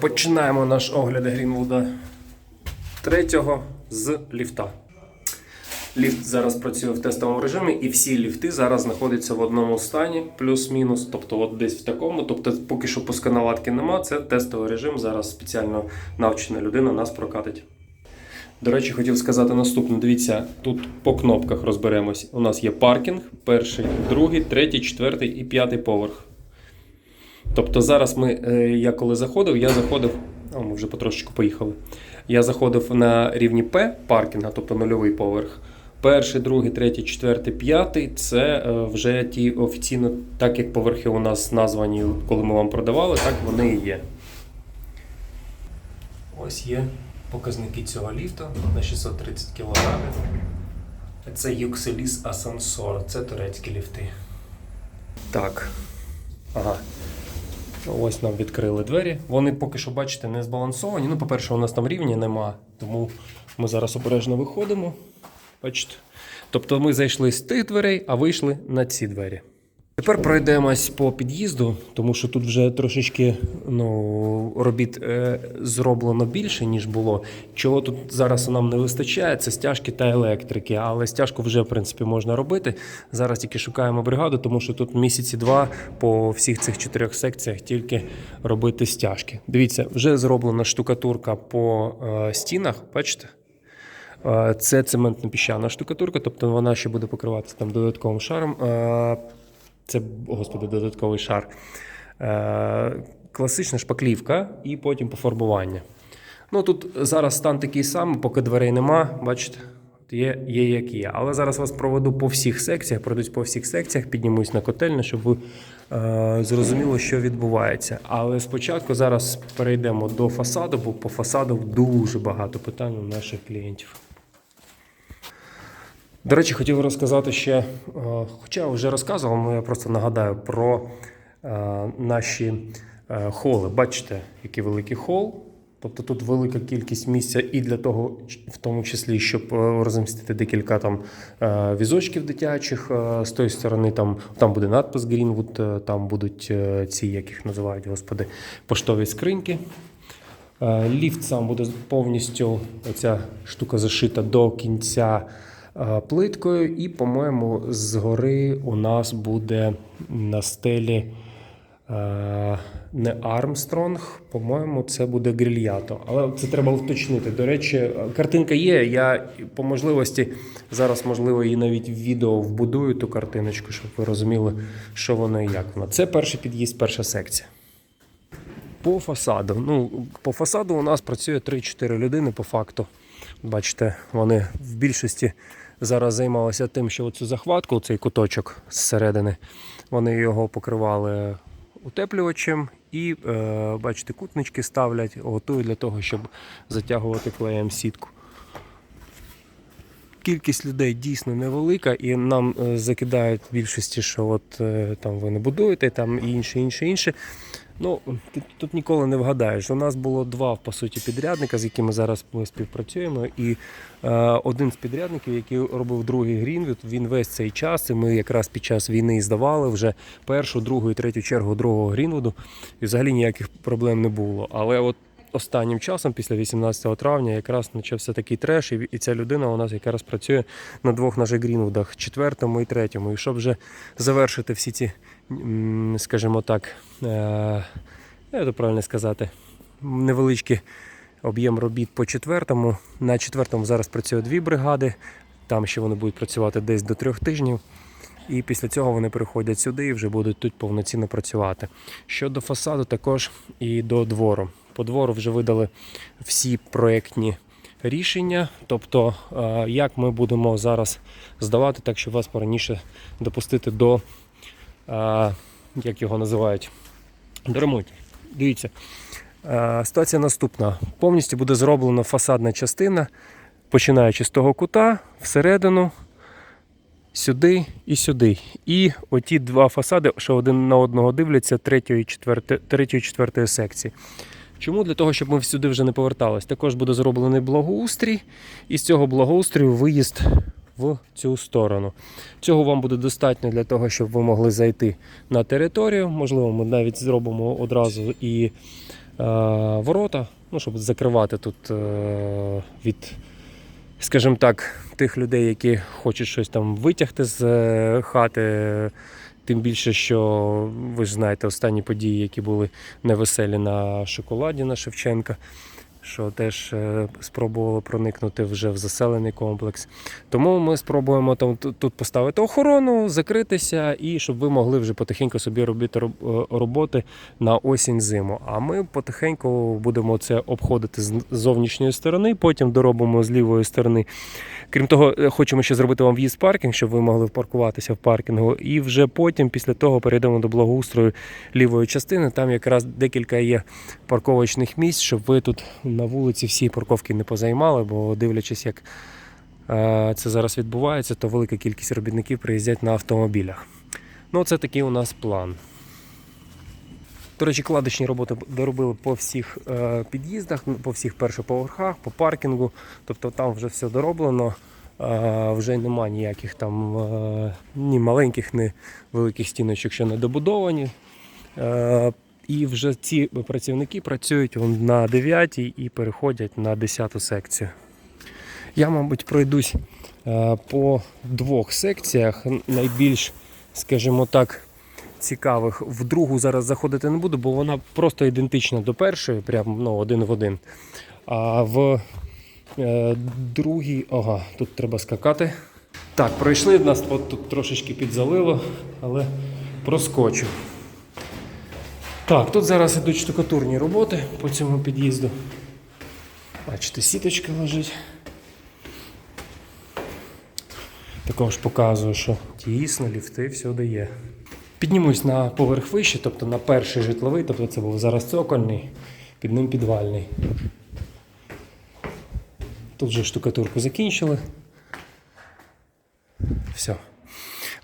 Починаємо наш огляд Грінвуда третього з ліфта. Ліфт зараз працює в тестовому режимі, і всі ліфти зараз знаходяться в одному стані, плюс-мінус, тобто от десь в такому. Тобто, поки що пусконаладки нема, це тестовий режим. Зараз спеціально навчена людина нас прокатить. До речі, хотів сказати наступне. Дивіться, тут по кнопках розберемось. У нас є паркінг, перший, другий, третій, четвертий і п'ятий поверх. Тобто зараз ми, е, я коли заходив, я заходив, а ми вже потрошечку поїхали. Я заходив на рівні П паркінга, тобто нульовий поверх. Перший, другий, третій, четвертий, п'ятий це е, вже ті офіційно, так як поверхи у нас названі, коли ми вам продавали, так вони і є. Ось є показники цього ліфту на 630 кг. Це Юкселіс Асансор, це турецькі ліфти. Так. Ага. Ось нам відкрили двері. Вони поки що, бачите, не збалансовані. Ну, по-перше, у нас там рівня нема, тому ми зараз обережно виходимо. Бачите? Тобто ми зайшли з тих дверей, а вийшли на ці двері. Тепер пройдемось по під'їзду, тому що тут вже трошечки ну, робіт е, зроблено більше, ніж було. Чого тут зараз нам не вистачає, це стяжки та електрики. Але стяжку вже в принципі можна робити. Зараз тільки шукаємо бригаду, тому що тут місяці два по всіх цих чотирьох секціях тільки робити стяжки. Дивіться, вже зроблена штукатурка по е, стінах, бачите? Е, Це цементно-піщана штукатурка, тобто вона ще буде покриватися там додатковим шаром. Е, Це, господи, додатковий шар. Е, Класична шпаклівка і потім пофарбування. Ну тут зараз стан такий самий, поки дверей нема, бачите, є, є як є. Але зараз вас проведу по всіх секціях, пройдусь по всіх секціях, піднімусь на котельну, щоб ви е, зрозуміли, що відбувається. Але спочатку зараз перейдемо до фасаду, бо по фасаду дуже багато питань у наших клієнтів. До речі, хотів розказати ще, е, хоча вже розказував, але я просто нагадаю про е, наші е, холи. Бачите, який великий хол. Тобто тут велика кількість місця і для того, в тому числі, щоб розмістити декілька там візочків дитячих. З тої сторони там, там буде надпис Greenwood, там будуть ці, як їх називають, господи, поштові скриньки. Ліфт сам буде повністю оця штука зашита до кінця плиткою, і, по-моєму, згори у нас буде на стелі е, не Армстронг, по-моєму, це буде грильято. Але це треба уточнити. До речі, картинка є. Я по можливості зараз, можливо, її навіть в відео вбудую ту картиночку, щоб ви розуміли, що воно і як воно. Це перший під'їзд, перша секція. По фасаду. Ну, по фасаду у нас працює 3-4 людини по факту. Бачите, вони в більшості зараз займалися тим, що оцю захватку, цей куточок зсередини, вони його покривали утеплювачем і, е, бачите, кутнички ставлять, готують для того, щоб затягувати клеєм сітку. Кількість людей дійсно невелика, і нам е, закидають в більшості, що от е, там ви не будуєте, там інше, інше, інше. Ну, ти тут ніколи не вгадаєш. У нас було два по суті підрядника, з якими зараз ми співпрацюємо. І е, один з підрядників, який робив другий Грінвід, він весь цей час, і ми якраз під час війни здавали вже першу, другу і третю чергу другого Грінвуду, і взагалі ніяких проблем не було. Але от останнім часом, після 18 травня, якраз почався такий треш, і і ця людина у нас якраз працює на двох наших Грінвудах, четвертому і третьому. І щоб вже завершити всі ці, скажімо так, як це правильно сказати, невеличкий об'єм робіт по четвертому. На четвертому зараз працює дві бригади, там ще вони будуть працювати десь до трьох тижнів. І після цього вони переходять сюди і вже будуть тут повноцінно працювати. Щодо фасаду, також і до двору. По двору вже видали всі проєктні рішення, тобто е, як ми будемо зараз здавати, так щоб вас пораніше допустити до, е, як його називають, до ремонтів. Дивіться, е, ситуація наступна. Повністю буде зроблена фасадна частина, починаючи з того кута всередину сюди і сюди. І оті два фасади, що один на одного дивляться, третьої, четверти, третьої, четвертої секції. Чому? Для того, щоб ми сюди вже не повертались. Також буде зроблений благоустрій, і з цього благоустрію виїзд в цю сторону. Цього вам буде достатньо для того, щоб ви могли зайти на територію. Можливо, ми навіть зробимо одразу і е, ворота, ну, щоб закривати тут е, від, скажімо так, тих людей, які хочуть щось там витягти з е, хати. Тим більше, що ви ж знаєте останні події, які були невеселі на шоколаді на Шевченка, що теж е, спробувало проникнути вже в заселений комплекс. Тому ми спробуємо там тут поставити охорону, закритися і щоб ви могли вже потихеньку собі робити е, роботи на осінь зиму. А ми потихеньку будемо це обходити з зовнішньої сторони, потім доробимо з лівої сторони. Крім того, е, хочемо ще зробити вам в'їзд паркінг, щоб ви могли паркуватися в паркінгу. І вже потім, після того, перейдемо до благоустрою лівої частини. Там якраз декілька є парковочних місць, щоб ви тут на вулиці всі парковки не позаймали, бо дивлячись, як е, це зараз відбувається, то велика кількість робітників приїздять на автомобілях. Ну, це такий у нас план. До речі, кладочні роботи доробили по всіх е, під'їздах, по всіх першоповерхах, по паркінгу. Тобто там вже все дороблено. Е, вже нема ніяких там е, ні маленьких, ні великих стіночок, що не добудовані. І вже ці працівники працюють на 9 і переходять на 10 секцію. Я, мабуть, пройдусь по двох секціях. Найбільш, скажімо так, цікавих. В другу зараз заходити не буду, бо вона просто ідентична до першої, прям ну, один в один. А в е, другій, ага, тут треба скакати. Так, пройшли, нас от тут трошечки підзалило, але проскочу. Так, тут зараз ідуть штукатурні роботи по цьому під'їзду. Бачите, сіточка лежить. Також показую, що тісно, ліфти, всюди є. Піднімусь на поверх вище, тобто на перший житловий, тобто це був зараз цокольний, під ним підвальний. Тут вже штукатурку закінчили. Все.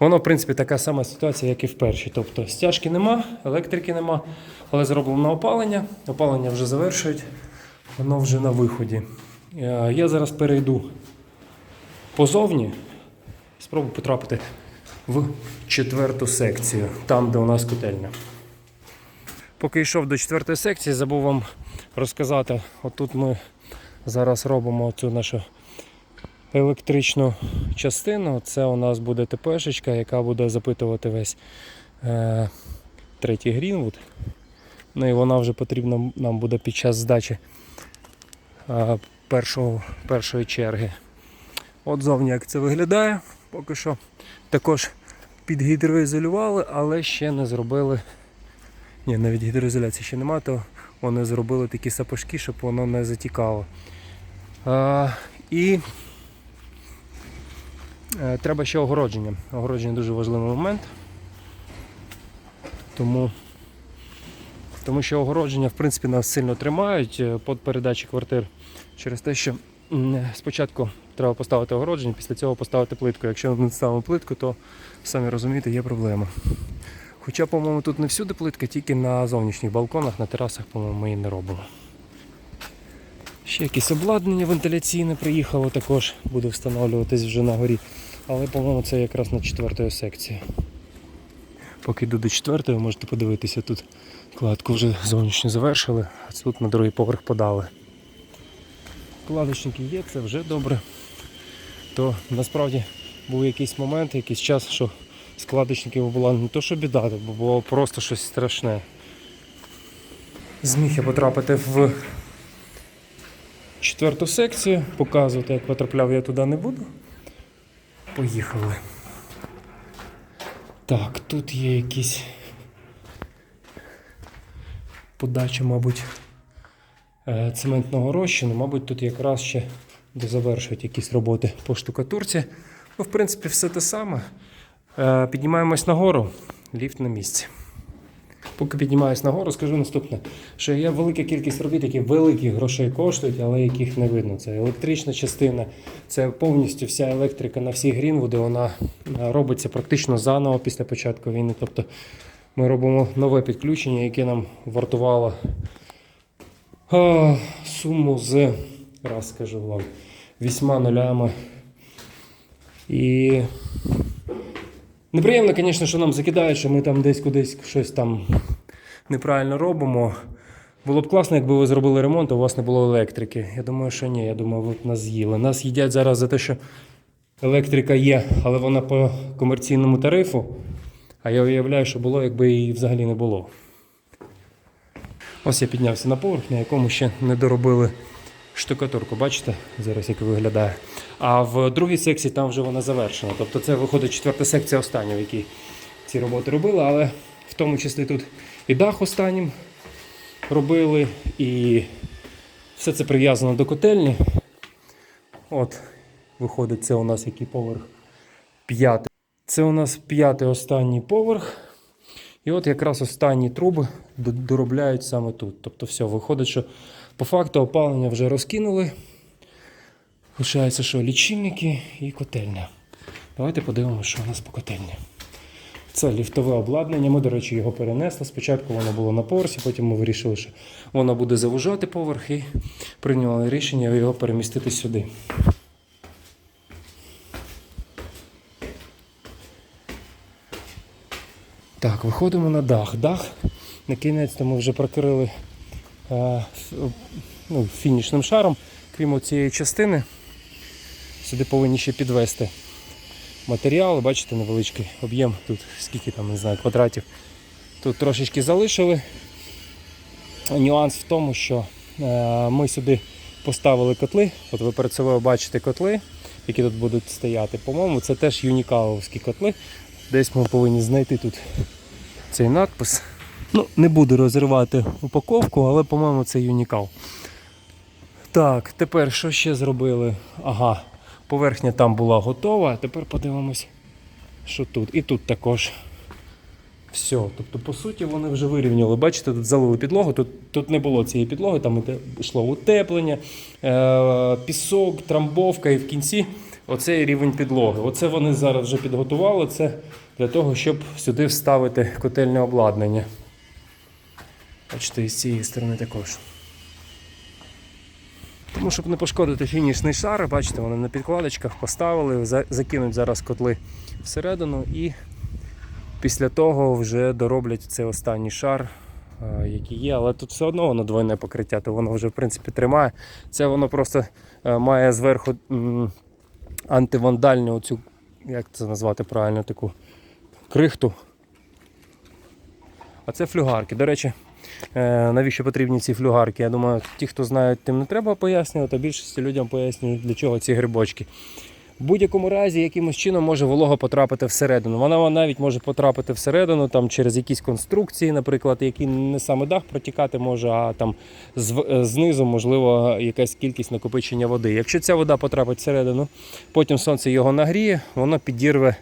Воно, в принципі, така сама ситуація, як і в першій. Тобто стяжки нема, електрики нема, але зроблено опалення. Опалення вже завершують, воно вже на виході. Е, Я зараз перейду позовні, спробую потрапити в четверту секцію, там, де у нас котельня. Поки йшов до четвертої секції, забув вам розказати. Отут ми зараз робимо цю нашу електричну частину. Це у нас буде ТПшечка, яка буде запитувати весь е, третій Грінвуд. Ну і вона вже потрібна нам буде під час здачі е, першого, першої черги. От зовні як це виглядає. Поки що також підгідроізолювали, але ще не зробили. Ні, навіть гідроізоляції ще немає, то вони зробили такі сапожки, щоб воно не затікало. А, і е, треба ще огородження. Огородження дуже важливий момент. Тому, тому що огородження в принципі нас сильно тримають е, під передачі квартир через те, що спочатку треба поставити огородження, після цього поставити плитку. Якщо не ставимо плитку, то самі розумієте, є проблема. Хоча, по-моєму, тут не всюди плитка, тільки на зовнішніх балконах, на терасах, по-моєму, ми її не робимо. Ще якесь обладнання вентиляційне приїхало також, буде встановлюватись вже на горі. Але, по-моєму, це якраз на четвертої секції. Поки йду до четвертої, можете подивитися, тут кладку вже зовнішньо завершили, а тут на другий поверх подали. Кладочники є, це вже добре. То насправді був якийсь момент, якийсь час, що складочників була не то, що біда, бо було просто щось страшне. Зміг я потрапити в четверту секцію, показувати, як потрапляв я туди не буду. Поїхали. Так, тут є якісь подача, мабуть, е, цементного розчину. Мабуть, тут якраз ще дозавершують якісь роботи по штукатурці. Ну, в принципі, все те саме. Е, Піднімаємось нагору, ліфт на місці. Поки піднімаюсь нагору, скажу наступне, що є велика кількість робіт, які великі грошей коштують, але яких не видно. Це електрична частина, це повністю вся електрика на всі Грінвуди, вона е, робиться практично заново після початку війни. Тобто ми робимо нове підключення, яке нам вартувало суму з, раз скажу вам, вісьма нулями. І неприємно, звісно, що нам закидають, що ми там десь кудись щось там неправильно робимо. Було б класно, якби ви зробили ремонт, а у вас не було електрики. Я думаю, що ні. Я думаю, ви б нас з'їли. Нас їдять зараз за те, що електрика є, але вона по комерційному тарифу. А я уявляю, що було, якби її взагалі не було. Ось я піднявся на поверх, на якому ще не доробили штукатурку. Бачите, зараз як виглядає. А в другій секції там вже вона завершена. Тобто це виходить четверта секція остання, в якій ці роботи робили, але в тому числі тут і дах останнім робили, і все це прив'язано до котельні. От, виходить, це у нас який поверх? П'ятий. Це у нас п'ятий останній поверх. І от якраз останні труби доробляють саме тут. Тобто, все, виходить, що по факту опалення вже розкинули. Лишається, що лічильники і котельня. Давайте подивимося, що у нас по котельні. Це ліфтове обладнання. Ми, до речі, його перенесли. Спочатку воно було на поверсі, потім ми вирішили, що воно буде завужати поверх і прийняли рішення його перемістити сюди. Так, виходимо на дах. Дах на кінець ми вже прокрили ну, фінішним шаром, крім цієї частини. Сюди повинні ще підвести матеріали. Бачите, невеличкий об'єм. Тут скільки там, не знаю, квадратів. Тут трошечки залишили. Нюанс в тому, що е, ми сюди поставили котли. От ви перед собою бачите котли, які тут будуть стояти. По-моєму, це теж юнікаловські котли. Десь ми повинні знайти тут цей надпис. Ну, не буду розривати упаковку, але, по-моєму, це юнікал. Так, тепер що ще зробили? Ага, поверхня там була готова, а тепер подивимось, що тут. І тут також. Все. Тобто, по суті, вони вже вирівняли. Бачите, тут залили підлогу, тут, тут не було цієї підлоги, там йшло утеплення, е- пісок, трамбовка і в кінці оцей рівень підлоги. Оце вони зараз вже підготували. Це для того, щоб сюди вставити котельне обладнання. Бачите, і з цієї сторони також. Тому, щоб не пошкодити фінішний шар, бачите, вони на підкладочках поставили, закинуть зараз котли всередину і після того вже дороблять цей останній шар, е, який є, але тут все одно воно двойне покриття, то воно вже в принципі тримає. Це воно просто е, має зверху антивандальну оцю, як це назвати правильно, таку крихту. А це флюгарки. До речі, навіщо потрібні ці флюгарки? Я думаю, ті, хто знають, тим не треба пояснювати, а більшості людям пояснюю, для чого ці грибочки. В будь-якому разі якимось чином може волога потрапити всередину. Вона навіть може потрапити всередину там, через якісь конструкції, наприклад, які не саме дах протікати може, а там е, знизу, можливо, якась кількість накопичення води. Якщо ця вода потрапить всередину, потім сонце його нагріє, воно підірве.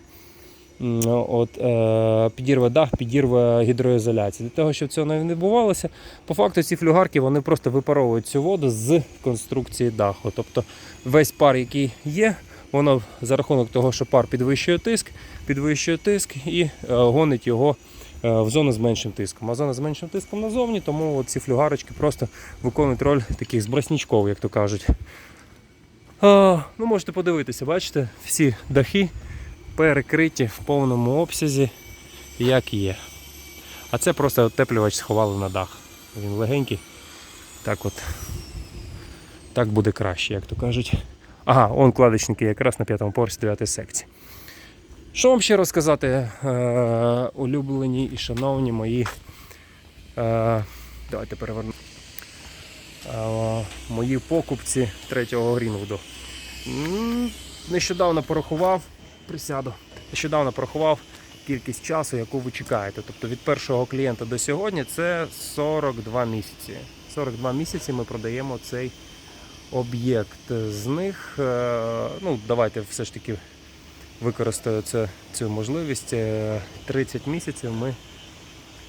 От, е, підірве дах, підірве гідроізоляцію. Для того, щоб цього не відбувалося, по факту ці флюгарки вони просто випаровують цю воду з конструкції даху. Тобто весь пар, який є, воно за рахунок того, що пар підвищує тиск, підвищує тиск і е, гонить його е, в зону з меншим тиском. А зона з меншим тиском назовні, тому ці флюгарочки просто виконують роль таких зброснічков, як то кажуть. А, ну, можете подивитися, бачите, всі дахи перекриті в повному обсязі, як є. А це просто отеплювач сховали на дах. Він легенький. Так от. Так буде краще, як то кажуть. Ага, он кладочники якраз на п'ятому поверсі 9 секції. Що вам ще розказати, е, улюблені і шановні мої. Е, давайте переверну. Е, мої покупці третього Грінвуду. Нещодавно порахував, присяду. Нещодавно порахував кількість часу, яку ви чекаєте. Тобто від першого клієнта до сьогодні це 42 місяці. 42 місяці ми продаємо цей об'єкт. З них, е, ну давайте все ж таки використаю це, цю можливість. Е, 30 місяців ми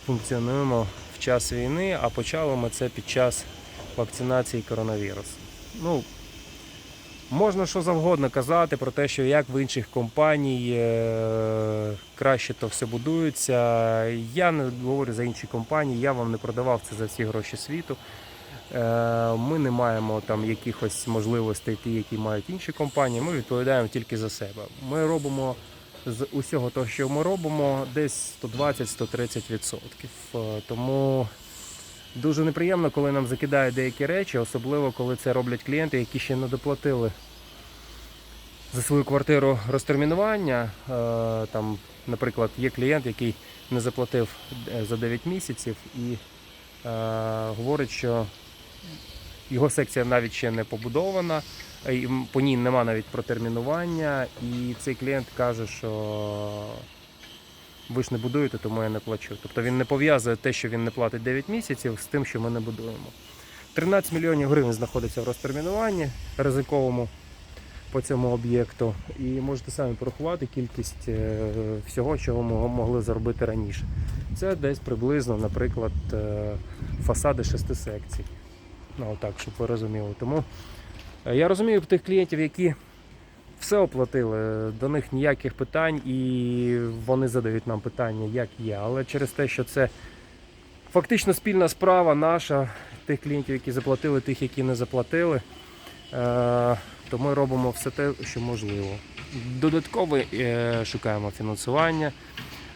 функціонуємо в час війни, а почали ми це під час вакцинації коронавірусу. Ну, Можна що завгодно казати про те, що як в інших компаній е, краще то все будується. Я не говорю за інші компанії, я вам не продавав це за всі гроші світу. Е, Ми не маємо там якихось можливостей, ті, які мають інші компанії. Ми відповідаємо тільки за себе. Ми робимо з усього того, що ми робимо, десь 120-130%. Е, Тому дуже неприємно, коли нам закидають деякі речі, особливо коли це роблять клієнти, які ще не доплатили за свою квартиру розтермінування. Е, Там, наприклад, є клієнт, який не заплатив е, за 9 місяців і е, говорить, що його секція навіть ще не побудована, по ній нема навіть протермінування, і цей клієнт каже, що ви ж не будуєте, тому я не плачу. Тобто він не пов'язує те, що він не платить 9 місяців, з тим, що ми не будуємо. 13 мільйонів гривень знаходиться в розтермінуванні ризиковому по цьому об'єкту. І можете самі порахувати кількість е, всього, чого ми могли заробити раніше. Це десь приблизно, наприклад, е, фасади шести секцій. Ну, отак, щоб ви розуміли. Тому е, я розумію тих клієнтів, які все оплатили, до них ніяких питань, і вони задають нам питання, як є. Але через те, що це фактично спільна справа наша, тих клієнтів, які заплатили, тих, які не заплатили, е, то ми робимо все те, що можливо. Додатково е, шукаємо фінансування.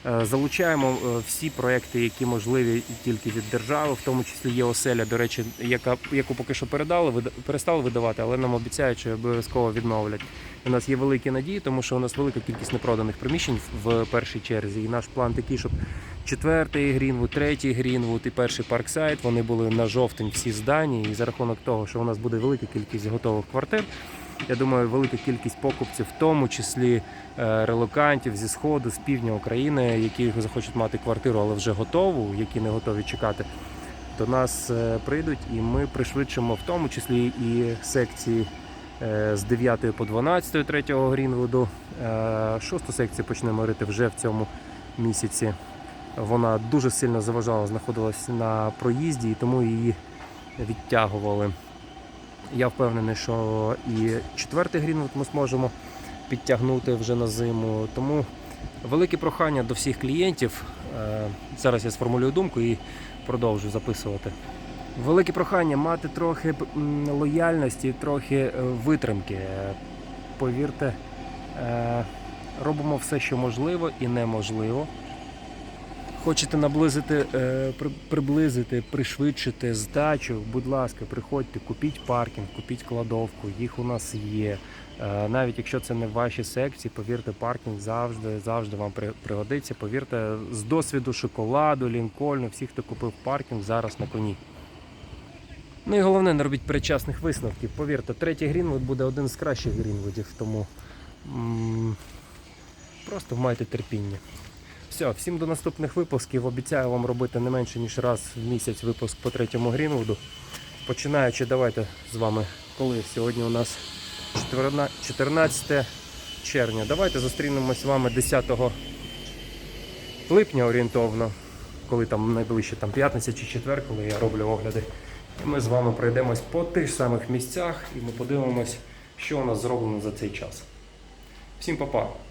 Е, Залучаємо е, всі проекти, які можливі тільки від держави, в тому числі є оселя, до речі, яка, яку поки що передали, перестали видавати, але нам обіцяють, що обов'язково відновлять. У нас є великі надії, тому що у нас велика кількість непроданих приміщень в першій черзі. І наш план такий, щоб четвертий Грінвуд, третій Грінвуд і перший парксайт вони були на жовтень всі здані. І за рахунок того, що у нас буде велика кількість готових квартир. Я думаю, велика кількість покупців, в тому числі е, релокантів зі сходу, з півдня України, які захочуть мати квартиру, але вже готову, які не готові чекати, до нас е, прийдуть і ми пришвидшимо в тому числі і секції е, з 9 по 12 третього Грінвуду. Шосту секцію почнемо рити вже в цьому місяці. Вона дуже сильно заважала, знаходилась на проїзді, і тому її відтягували. Я впевнений, що і четвертий Грінвуд ми зможемо підтягнути вже на зиму. Тому велике прохання до всіх клієнтів. Е, Зараз я сформулюю думку і продовжу записувати. Велике прохання мати трохи лояльності, трохи е, витримки. Повірте, е, робимо все, що можливо і неможливо. Хочете наблизити, е, приблизити, пришвидшити здачу, будь ласка, приходьте, купіть паркінг, купіть кладовку, їх у нас є. Е, Навіть якщо це не в вашій секції, повірте, паркінг завжди, завжди вам пригодиться. Повірте, з досвіду шоколаду, лінкольну, всіх, хто купив паркінг, зараз на коні. Ну і головне, не робіть передчасних висновків. Повірте, третій Грінвуд буде один з кращих Грінвудів, тому м, просто майте терпіння. Все, всім до наступних випусків. Обіцяю вам робити не менше ніж раз в місяць випуск по третьому Грінвуду. Починаючи, давайте з вами, коли сьогодні у нас 14 14 червня. Давайте зустрінемось з вами 10 липня орієнтовно, коли там найближче там п'ятниця чи четвер, коли я роблю огляди. І ми з вами пройдемось по тих самих місцях і ми подивимось, що у нас зроблено за цей час. Всім па-па!